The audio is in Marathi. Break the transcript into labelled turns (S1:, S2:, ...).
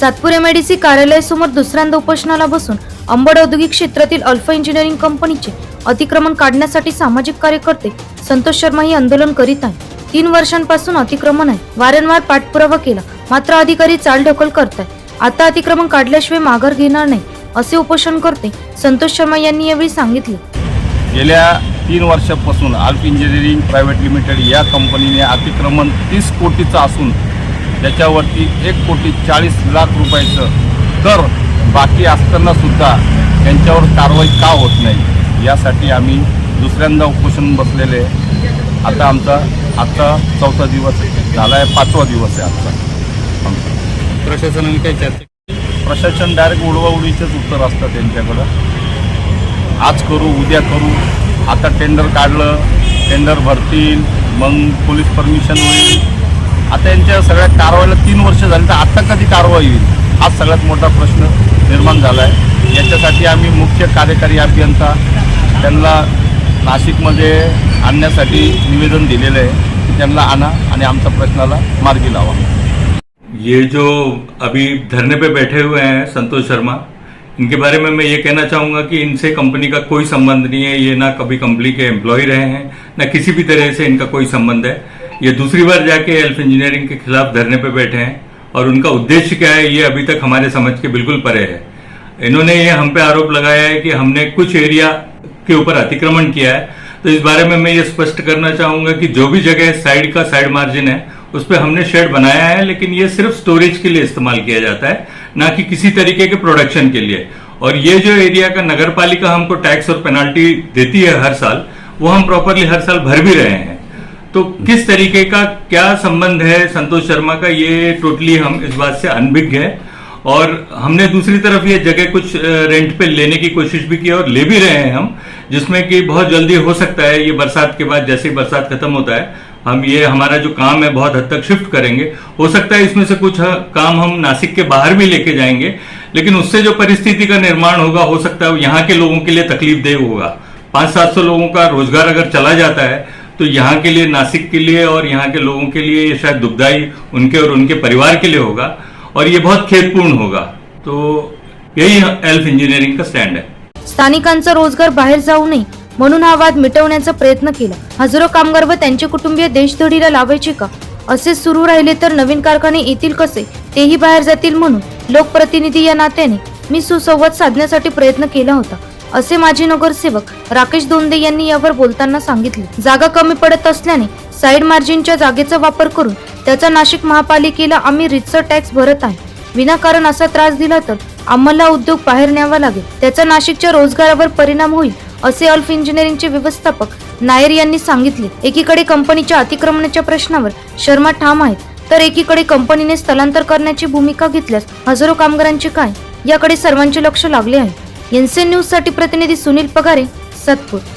S1: सातपूर सी कार्यालयासमोर दुसऱ्यांदा उपोषणाला बसून अंबड औद्योगिक क्षेत्रातील अल्फा इंजिनिअरिंग कंपनीचे अतिक्रमण काढण्यासाठी सामाजिक कार्यकर्ते संतोष शर्मा हे आंदोलन करीत आहे तीन वर्षांपासून अतिक्रमण आहे. वारंवार पाठपुरावा केला. मात्र अधिकारी चालढकल करताय आता अतिक्रमण काढल्याशिवाय माघार घेणार नाही असे उपोषण करते संतोष शर्मा यांनी यावेळी सांगितले.
S2: गेल्या तीन वर्षापासून अल्फ इंजिनिअरिंग प्रायव्हेट लिमिटेड या कंपनीने अतिक्रमण तीस कोटीचं असून त्याच्यावरती एक कोटी चाळीस लाख रुपयाचं कर बाकी असताना सुद्धा त्यांच्यावर कारवाई का होत नाही? यासाठी आम्ही दुसऱ्यांदा उपोषण बसलेले. आता आमचा आजचा चौथा दिवस झाला आहे पाचवा दिवस आहे आजचा. आमचा
S3: प्रशासनाने काही चर्चा
S2: प्रशासन डायरेक्ट उडवाउडीचेच उत्तर असतं त्यांच्याकडं. आज करू उद्या करू. आता टेंडर काढलं टेंडर भरतील. मग पोलीस परमिशन होईल. आता यांच्या सगळ्या कारवाईला तीन वर्ष झाली तर आता कधी कारवाई होईल? हा सगळ्यात मोठा प्रश्न निर्माण झाला आहे याच्यासाठी आम्ही मुख्य कार्यकारी अभियंता त्यांना नाशिकमध्ये आणण्यासाठी निवेदन दिलेलं आहे. की त्यांना आणा आणि आमच्या प्रश्नाला मार्गी लावा.
S3: ये जो अभी धरने पे बैठे हुए हैं संतोष शर्मा इनके बारे में मैं ये कहना चाहूँगा कि इनसे कंपनी का कोई संबंध नहीं है ये ना कभी कंपनी के एम्प्लॉय रहे हैं ना किसी भी तरह से इनका कोई संबंध है। ये दूसरी बार जाके एल्फ इंजीनियरिंग के खिलाफ धरने पर बैठे हैं और उनका उद्देश्य क्या है, ये अभी तक हमारे समझ के बिल्कुल परे है। इन्होंने ये हम पे आरोप लगाया है कि हमने कुछ एरिया के ऊपर अतिक्रमण किया है। तो इस बारे में मैं ये स्पष्ट करना चाहूँगा कि जो भी जगह साइड का साइड मार्जिन है, उस पर हमने शेड बनाया है, लेकिन ये सिर्फ़ स्टोरेज के लिए इस्तेमाल किया जाता है, ना कि किसी तरीके के प्रोडक्शन के लिए। और ये जो एरिया का नगर पालिका हमको टैक्स और पेनाल्टी देती है हर साल, वो हम प्रॉपरली हर साल भर भी रहे हैं। तो किस तरीके का क्या संबंध है संतोष शर्मा का? ये टोटली हम इस बात से अनभिज्ञ है। और हमने दूसरी तरफ़ ये जगह कुछ रेंट पे लेने की कोशिश भी की है और ले भी रहे हैं हम, जिसमें कि बहुत जल्दी हो सकता है ये बरसात के बाद जैसे ही बरसात खत्म होता है, हम ये, हमारा जो काम है बहुत हद तक शिफ्ट करेंगे। हो सकता है इसमें से कुछ काम हम नासिक के बाहर भी लेके जाएँगे, लेकिन उससे जो परिस्थिति का निर्माण होगा, हो सकता है यहाँ के लोगों के लिए तकलीफ़ देह होगा। पाँच सात सौ लोगों का रोज़गार अगर चला जाता है तो यहाँ के लिए नासिक के लिए और यहाँ के लोगों के लिए ये शायद दुखदायी उनके और उनके परिवार के लिए होगा और ये बहुत खेतपूर्ण होगा। तो यही एल्फ इंजीनियरिंग का स्टैंड है।
S1: स्थानिकांचा रोजगार बाहेर जाऊ नये म्हणून हा वाद मिटवण्याचा प्रयत्न केला. हजारो कामगार व त्यांचे कुटुंबीय देशधडीला लावायचे का? असे सुरू राहिले तर नवीन कारखाने येतील कसे? तेही बाहेर जातील म्हणून लोकप्रतिनिधी या नात्याने मी सुसंवाद साधण्यासाठी प्रयत्न केला होता. असे माजी नगरसेवक राकेश दोंदे यांनी यावर बोलताना सांगितले. जागा कमी पडत असल्याने साईड मार्जिनच्या जागेचा वापर करून त्याचा नाशिक महापालिकेला आम्ही रितसर टॅक्स भरत आहे. विनाकारण असा त्रास दिला तर आम्हाला उद्योग बाहेर न्यावा लागेल. त्याचा नाशिकच्या रोजगारावर परिणाम होईल असे अल्फ इंजिनिअरिंगचे व्यवस्थापक नायर यांनी सांगितले. एकीकडे कंपनीच्या अतिक्रमणाच्या प्रश्नावर शर्मा ठाम आहेत तर एकीकडे कंपनीने स्थलांतर करण्याची भूमिका घेतल्यास हजारो कामगारांचे काय? याकडे सर्वांचे लक्ष लागले आहे. एनसीएन न्यूजसाठी प्रतिनिधी सुनील पगारे सतपूर